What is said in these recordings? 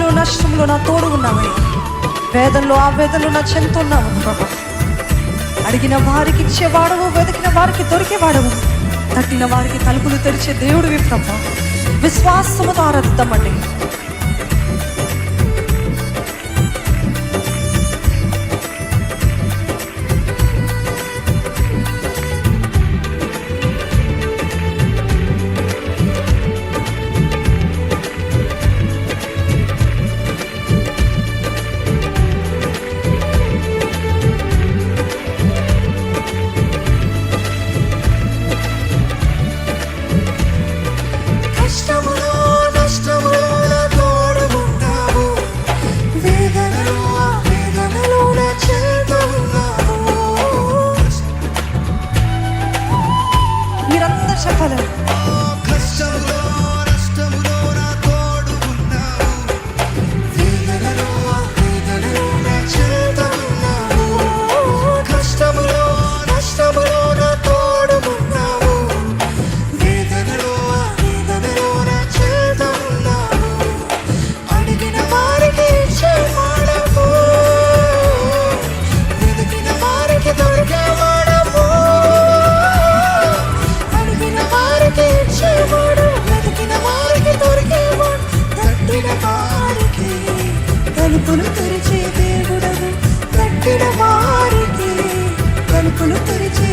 కష్టంలో నష్టంలో నా తోడు ఉన్నావయ్యా వేదనలో ఆ వేదలు నా చెంతున్నావు. అడిగిన వారికి ఇచ్చేవాడవు వెతికిన వారికి దొరికేవాడవు. తట్టిన వారికి తలుపులు తెరిచే దేవుడివి ప్రభా. విశ్వాసముతో ఆరాధిద్దామండి. Şapalı. తలుపులు తెరిచే దేవుడవు. కట్టిన వారికి తలుపులు తెరిచే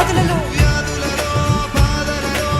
వ్యాధులలో. వ్యాధులలో బాధలలో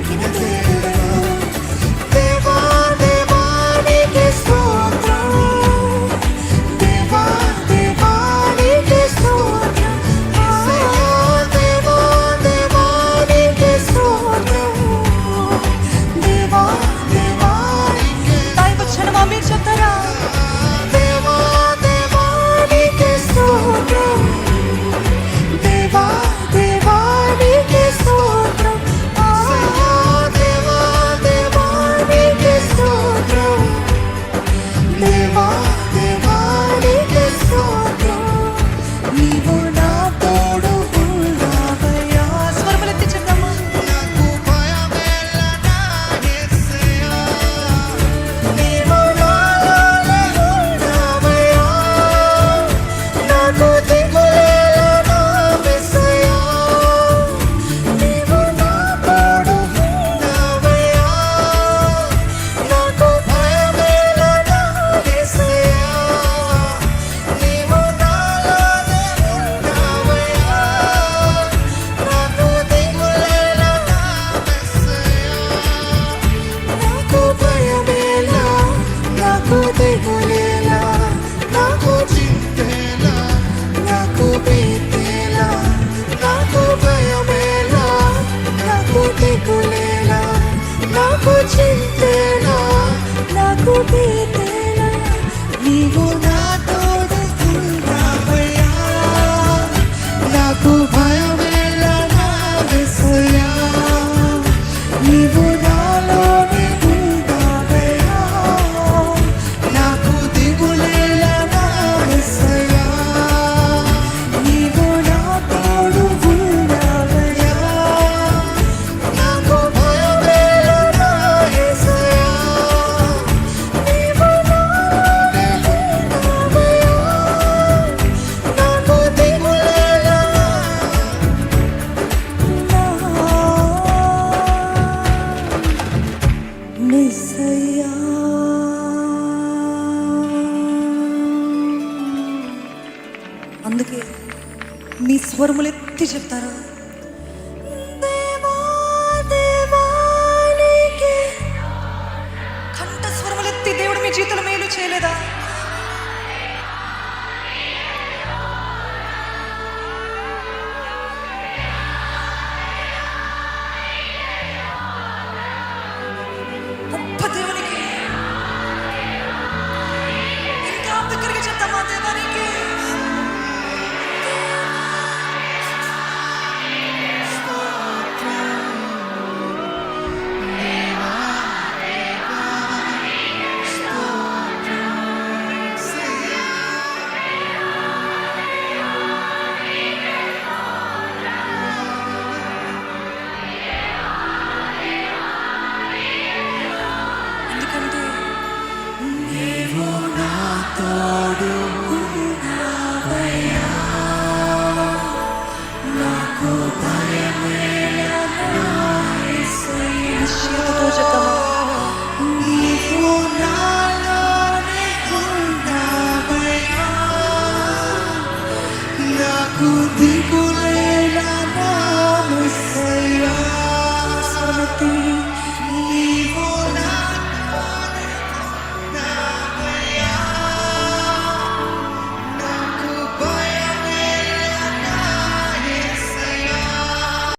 Thank you. మీ స్వరములు ఎత్తి చెప్తారు. కంఠ స్వరములు ఎత్తి దేవుడు మీ జీవితంలో మేలు చేయలేదా? Aku